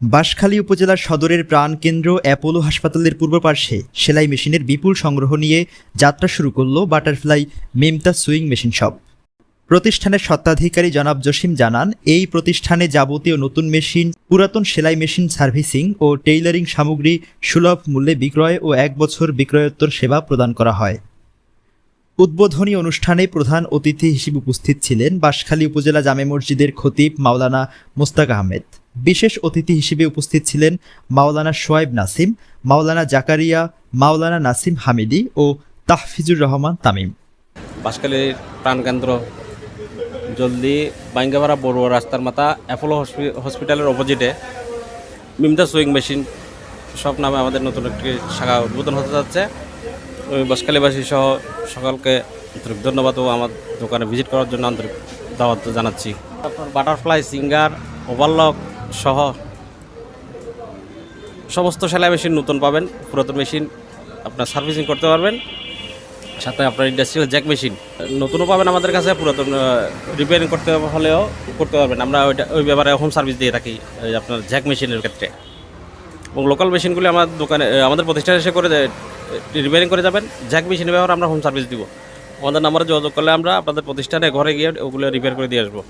বাঁশখালী উপজেলার সদরের প্রাণকেন্দ্র অ্যাপোলো হাসপাতালের পূর্ব পার্শ্বে সেলাই মেশিনের বিপুল সংগ্রহ নিয়ে যাত্রা শুরু করল বাটারফ্লাই মেমতা সুইং মেশিন শপ। প্রতিষ্ঠানের স্বত্বাধিকারী জনাব জসিম জানান, এই প্রতিষ্ঠানে যাবতীয় নতুন মেশিন, পুরাতন সেলাই মেশিন সার্ভিসিং ও টেইলারিং সামগ্রী সুলভ মূল্যে বিক্রয় ও এক বছর বিক্রয়োত্তর সেবা প্রদান করা হয়। উদ্বোধনী অনুষ্ঠানে প্রধান অতিথি হিসেবে উপস্থিত ছিলেন বাঁশখালী উপজেলা জামে মসজিদের খতিব মাওলানা মোস্তাক আহমেদ। বিশেষ অতিথি হিসেবে উপস্থিত ছিলেন মাওলানা সোয়াইব নাসিম, মাওলানা জাকারিয়া, মাওলানা নাসিম হামিদি ও তাহফিজুর রহমান তামিম। বাঁশখালীর প্রাণকেন্দ্র জলদি বাইঙ্গাপাড়া বড়ুয়া রাস্তার মাথা অ্যাপোলো হসপিটালের অপোজিটে মিমতা সুইং মেশিন সব নামে আমাদের নতুন একটি শাখা উদ্বোধন হতে যাচ্ছে। ওই বাঁশখালীবাসী সহ সকলকে আন্তরিক ধন্যবাদ ও আমার দোকানে ভিজিট করার জন্য আন্তরিক দাওয়াত জানাচ্ছি। বাটারফ্লাই সিঙ্গার, ওভারলক সহ সমস্ত সেলাই মেশিন নতুন পাবেন, পুরাতন মেশিন আপনার সার্ভিসিং করতে পারবেন। সাথে আপনার ইন্ডাস্ট্রিয়াল জ্যাক মেশিন নতুনও পাবেন আমাদের কাছে, পুরাতন রিপেয়ারিং করতে হলেও করতে পারবেন। আমরা ওইটা, ওই ব্যাপারে হোম সার্ভিস দিয়ে থাকি আপনার জ্যাক মেশিনের ক্ষেত্রে। এবং লোকাল মেশিনগুলি আমার দোকানে, আমাদের প্রতিষ্ঠানে এসে করে রিপেয়ারিং করে যাবেন, জ্যাক মেশিনের ব্যবহার আমরা হোম সার্ভিস দিব। আমাদের নাম্বারে যোগাযোগ করলে আমরা আপনাদের প্রতিষ্ঠানে, ঘরে গিয়ে ওগুলো রিপেয়ার করে দিয়ে আসব।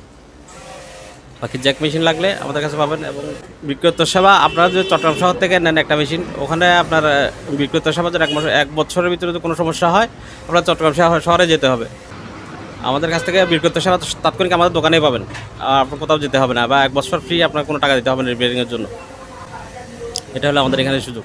বাকি জ্যাক মেশিন লাগলে আমাদের কাছে পাবেন এবং বিক্রয়োত্তর সেবা, আপনারা যদি চট্টগ্রাম শহর থেকে নেন একটা মেশিন, ওখানে আপনার বিক্রয়োত্তর সেবা যদি এক মাস, এক বছরের ভিতরে যদি কোনো সমস্যা হয় আপনার চট্টগ্রাম শহর- যেতে হবে। আমাদের কাছ থেকে বিক্রয়োত্তর সেবা তাৎক্ষণিক আমাদের দোকানেই পাবেন। আর আপনার কোথাও যেতে হবে না বা এক বছর ফ্রি আপনার কোনো টাকা দিতে হবে না রিপেয়ারিংয়ের জন্য। এটা হলো আমাদের এখানে সুযোগ।